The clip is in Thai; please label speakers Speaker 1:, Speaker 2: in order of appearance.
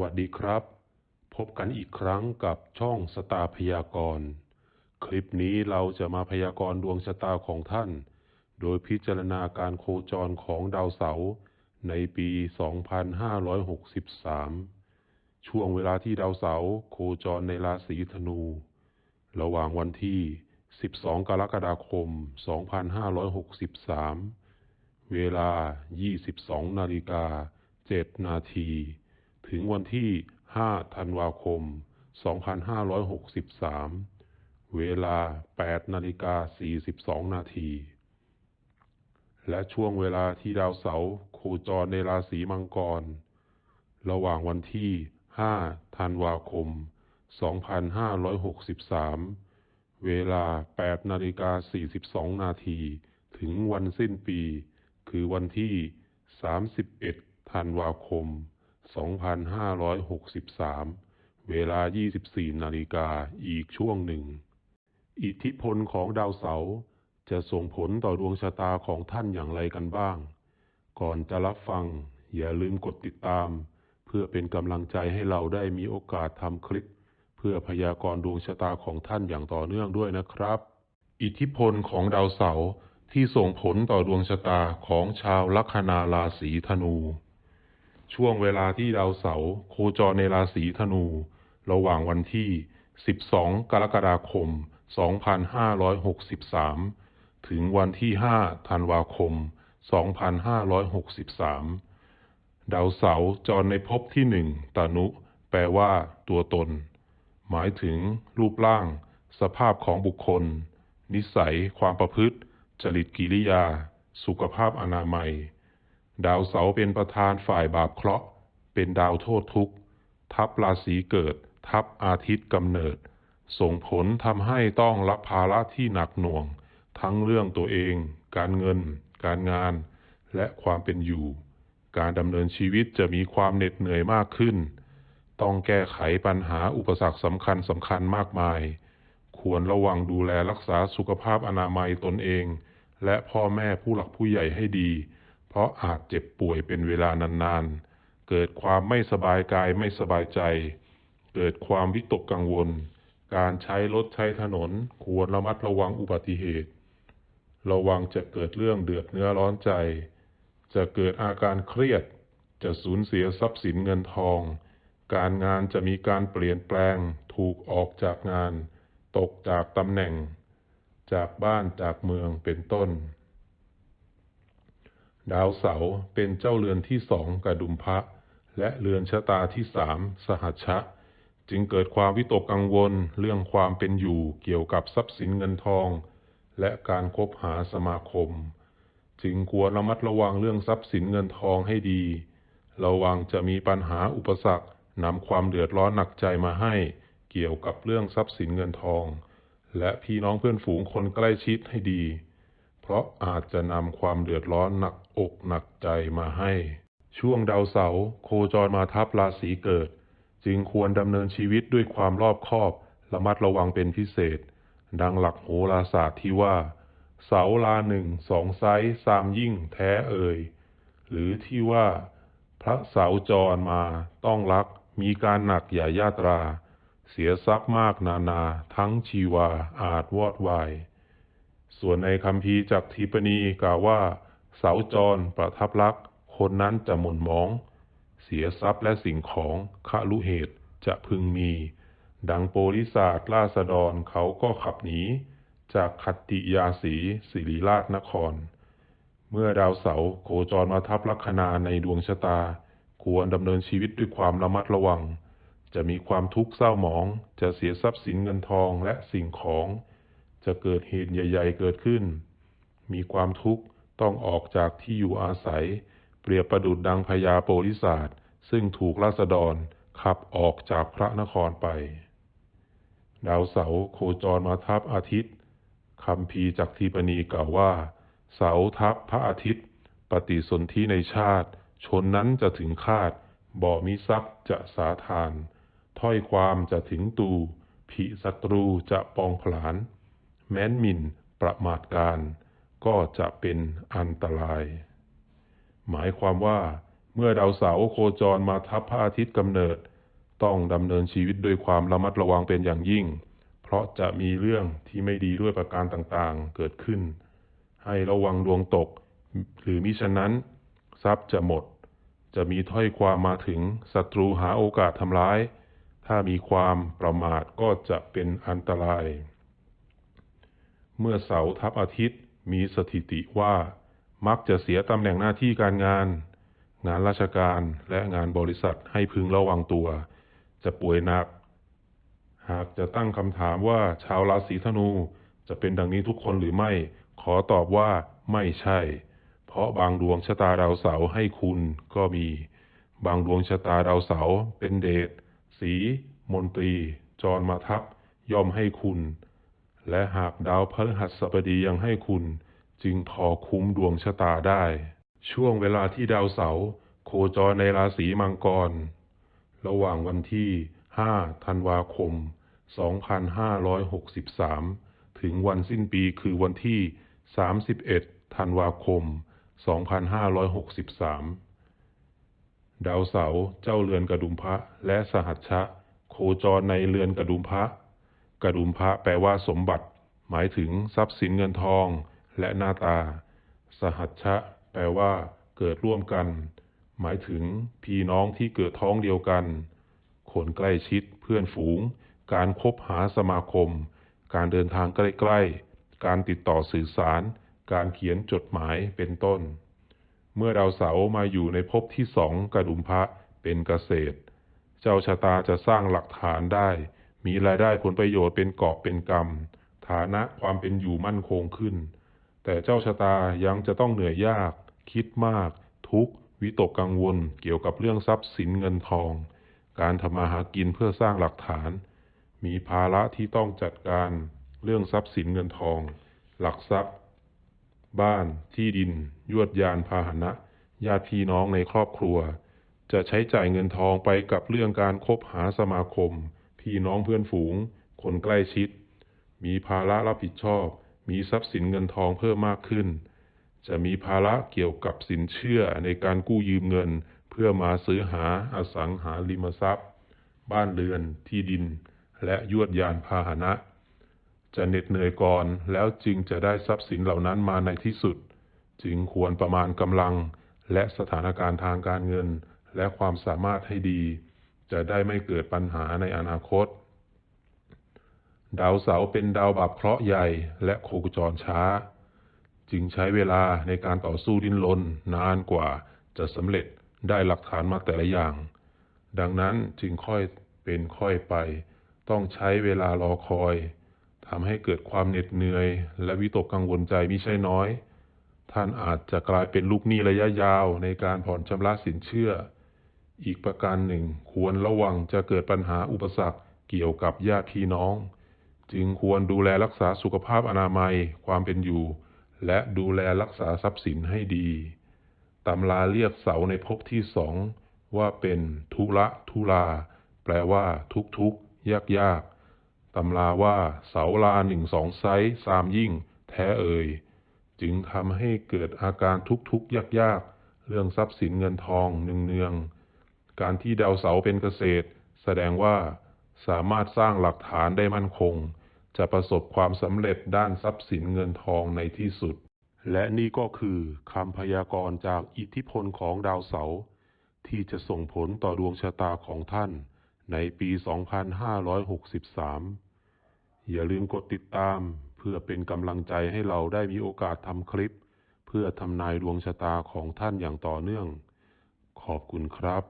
Speaker 1: วัสดีครับ พบกันอีกครั้งกับช่องสตาร์พยากรณ์คลิปนี้เราจะมาพยากรณ์ดวงชะตาของท่าน โดยพิจารณาการโคจรของดาวเสาร์ในปี 2563 ช่วงเวลาที่ดาวเสาร์โคจรในราศีธนู ระหว่างวันที่ 12 กรกฎาคม 2563 เวลา 22 นาฬิกา 7 นาที ถึงวันที่ 5 ธันวาคม 2563 เวลา 8 นาฬิกา 42 นาที และช่วงเวลาที่ดาวเสาร์โคจรในราศีมังกร ระหว่างวันที่ 5 ธันวาคม 2563 เวลา 8 นาฬิกา 42 นาที ถึงวันสิ้นปี คือวันที่ 31 ธันวาคม 2563 2,563 เวลา 24 นาฬิกาอีกช่วงหนึ่ง อิทธิพลของดาวเสาร์จะส่งผลต่อดวงชะตาของท่านอย่างไรกันบ้าง ก่อนจะรับฟัง อย่าลืมกดติดตาม เพื่อเป็นกำลังใจให้เราได้มีโอกาสทำคลิป เพื่อพยากรณ์ดวงชะตาของท่านอย่างต่อเนื่องด้วยนะครับ อิทธิพลของดาวเสาร์ที่ส่งผลต่อดวงชะตาของชาวลัคนาราศีธนู ช่วงเวลาที่ดาวเสาร์โคจรในราศีธนู ระหว่างวันที่ 12 กรกฎาคม 2563 ถึงวันที่ 5 ธันวาคม 2563 ดาวเสาร์จรในภพที่หนึ่งตานุ แปลว่า ตัวตน หมายถึง รูปร่าง สภาพของบุคคล นิสัย ความประพฤติ จริตกิริยา สุขภาพอนามัย ดาวเสาร์เป็นประธานฝ่ายบาปเคราะห์ เป็นดาวโทษทุกข์ ทับราศีเกิด ทับอาทิตย์กำเนิด ส่งผลทำให้ต้องรับภาระที่หนักหน่วง ทั้งเรื่องตัวเอง การเงิน การงาน และความเป็นอยู่ การดำเนินชีวิตจะมีความเหน็ดเหนื่อยมากขึ้น ต้องแก้ไขปัญหาอุปสรรคสำคัญสำคัญมากมาย ควรระวังดูแลรักษาสุขภาพอนามัยตนเอง และพ่อแม่ผู้หลักผู้ใหญ่ให้ดี เพราะอาจเจ็บป่วยเป็นเวลานานๆ เกิดความไม่สบายกายไม่สบายใจ เกิดความวิตกกังวล การใช้รถใช้ถนนควรระมัดระวังอุบัติเหตุ ระวังจะเกิดเรื่องเดือดเนื้อร้อนใจ จะเกิดอาการเครียด จะสูญเสียทรัพย์สินเงินทอง การงานจะมีการเปลี่ยนแปลง ถูกออกจากงาน ตกจากตำแหน่ง จากบ้านจากเมืองเป็นต้น ดาวเสาร์เป็นเจ้าเรือนที่สองกระดุมพระ และเรือนชะตาที่สามสหัชชะ จึงเกิดความวิตกกังวลเรื่องความเป็นอยู่เกี่ยวกับทรัพย์สินเงินทอง และการคบหาสมาคม จึงควรระมัดระวังเรื่องทรัพย์สินเงินทองให้ดี ระวังจะมีปัญหาอุปสรรคนำความเดือดร้อนหนักใจมาให้เกี่ยวกับเรื่องทรัพย์สินเงินทอง และพี่น้องเพื่อนฝูงคนใกล้ชิดให้ดี เพราะอาจจะนำความเดือดร้อนหนักอกหนักใจมาให้ ช่วงดาวเสาร์โคจรมาทับราศีเกิด จึงควรดำเนินชีวิตด้วยความรอบคอบระมัดระวังเป็นพิเศษ ดังหลักโหราศาสตร์ที่ว่า เสาลาหนึ่งสองไซส์สามยิ่งแท้เอ่ย หรือที่ว่า พระเสาจรมาต้องรักมีการหนักอย่ายาตรา เสียทรัพย์มากนานา ทั้งชีวาอาจวอดวาย ส่วนในคำพีจากทิปณีกล่าวว่า เสาจรประทับรัก คนนั้นจะหม่นมอง เสียทรัพย์และสิ่งของขลุเหตุจะพึงมี ดังโปลิศาสราษฎรเขาก็ขับหนี จากขัตติยาสีสิริราชนคร เมื่อดาวเสาโคจรมาทับลัคนาในดวงชะตา ควรดำเนินชีวิตด้วยความระมัดระวัง จะมีความทุกข์เศร้าหมอง จะเสียทรัพย์สินเงินทองและสิ่งของ จะเกิดเหตุใหญ่ ๆ เกิดขึ้น มีความทุกข์ต้องออกจากที่อยู่อาศัย เปรียบประดุดดังพญาโปลิศาสซึ่งถูกราษฎรขับออกจากพระนครไป ดาวเสาโคจรมาทับอาทิตย์คำพีจากทีปณีกล่าวว่า เสาทับพระอาทิตย์ ปฏิสนธิในชาติ ชนนั้นจะถึงคาด บ่มีทรัพย์จะสาทาน ถ้อยความจะถึงตู ผีศัตรูจะปองผลาญ แม้นหมิ่นประมาทการก็จะเป็นอันตราย หมายความว่าเมื่อดาวเสาร์โคจรมาทับพระอาทิตย์กำเนิด ต้องดำเนินชีวิตด้วยความระมัดระวังเป็นอย่างยิ่ง เพราะจะมีเรื่องที่ไม่ดีด้วยประการต่างๆเกิดขึ้น ให้ระวังดวงตก หรือมิฉะนั้น ทรัพย์จะหมด จะมีถ้อยความมาถึงศัตรูหาโอกาสทำร้าย ถ้ามีความประมาทก็จะเป็นอันตราย เมื่อเสาทับอาทิตย์มีสถิติว่า มักจะเสียตำแหน่งหน้าที่การงาน งานราชการและงานบริษัทให้พึงระวังตัว จะป่วยหนัก หากจะตั้งคำถามว่าชาวราศีธนูจะเป็นดังนี้ทุกคนหรือไม่ ขอตอบว่าไม่ใช่ เพราะบางดวงชะตาดาวเสาให้คุณก็มี บางดวงชะตาดาวเสาเป็นเดชสี มนตรี จรมาทับย่อมให้คุณ และหากดาวพฤหัสบดียังให้คุณ จึงพอคุ้มดวงชะตาได้ ช่วงเวลาที่ดาวเสาร์โคจรในราศีมังกร ระหว่างวันที่ 5 ธันวาคม 2563 ถึงวันสิ้นปีคือวันที่ 31 ธันวาคม 2563 ดาวเสาร์เจ้าเรือนกระดุมพระและสหัชชะ โคจรในเรือนกระดุมพระ กระดุมพระแปลว่าสมบัติ หมายถึงทรัพย์สินเงินทองและหน้าตา สหัชชะ แปลว่า เกิดร่วมกัน หมายถึงพี่น้องที่เกิดท้องเดียวกัน คนใกล้ชิดเพื่อนฝูง การคบหาสมาคม การเดินทางใกล้ๆ การติดต่อสื่อสาร การเขียนจดหมายเป็นต้น เมื่อดาวเสาร์มาอยู่ในภพที่สองกระดุมพระเป็นเกษตร เจ้าชะตาจะสร้างหลักฐานได้ มีรายได้ผลประโยชน์เป็นเกอบเป็นกำฐานะความเป็นอยู่มั่นคงขึ้น แต่เจ้าชะตายังจะต้องเหนื่อยยาก คิดมาก ทุกข์ วิตกกังวล เกี่ยวกับเรื่องทรัพย์สินเงินทอง การทำมาหากินเพื่อสร้างหลักฐาน มีภาระที่ต้องจัดการ เรื่องทรัพย์สินเงินทอง หลักทรัพย์ บ้าน ที่ดิน ยวดยานพาหนะ ญาติพี่น้องในครอบครัว จะใช้จ่ายเงินทองไปกับเรื่องการคบหาสมาคม พี่น้องเพื่อนฝูง คนใกล้ชิด มีภาระรับผิดชอบ มีทรัพย์สินเงินทองเพิ่มมากขึ้น จะมีภาระเกี่ยวกับสินเชื่อในการกู้ยืมเงิน เพื่อมาซื้อหาอสังหาริมทรัพย์ บ้านเรือน ที่ดิน และยวดยานพาหนะ จะเหน็ดเหนื่อยก่อนแล้วจึงจะได้ทรัพย์สินเหล่านั้นมาในที่สุด จึงควรประมาณกำลังและสถานการณ์ทางการเงินและความสามารถให้ดี จะได้ไม่เกิดปัญหาในอนาคต ดาวเสาร์เป็นดาวบาปเคราะห์ใหญ่และโคจรช้า จึงใช้เวลาในการต่อสู้ดิ้นรนนานกว่าจะสำเร็จได้หลักฐานมาแต่ละอย่าง ดังนั้นจึงค่อยเป็นค่อยไป ต้องใช้เวลารอคอยทำให้เกิดความเหน็ดเหนื่อย และวิตกกังวลใจไมิใช่น้อย ท่านอาจจะกลายเป็นลูกหนี้ระยะยาวในการผ่อนชำระสินเชื่อ อีกประการหนึ่งควรระวังจะเกิดปัญหาอุปสรรคเกี่ยวกับญาติพี่น้อง จึงควรดูแลรักษาสุขภาพอนามัยความเป็นอยู่ และดูแลรักษาทรัพย์สินให้ดีตำราเรียกเสาในภพที่สองว่าเป็นทุระทุลา แปลว่าทุกทุกยากยากตำราว่าเสาลาหนึ่งสองไซส์สามยิ่ง แท้เอ่ยจึงทำให้เกิดอาการทุกทุกยากยากเรื่องทรัพย์สินเงินทองเนืองเนือง การที่ดาวเสาร์เป็นเกษตร แสดงว่าสามารถสร้างหลักฐานได้มั่นคง จะประสบความสำเร็จด้านทรัพย์สินเงินทองในที่สุด และนี่ก็คือคำพยากรณ์จากอิทธิพลของดาวเสาร์ที่จะส่งผลต่อดวงชะตาของท่านในปี 2563 อย่าลืมกดติดตามเพื่อเป็นกำลังใจให้เราได้มีโอกาสทำคลิป เพื่อทำนายดวงชะตาของท่านอย่างต่อเนื่อง ขอบคุณครับ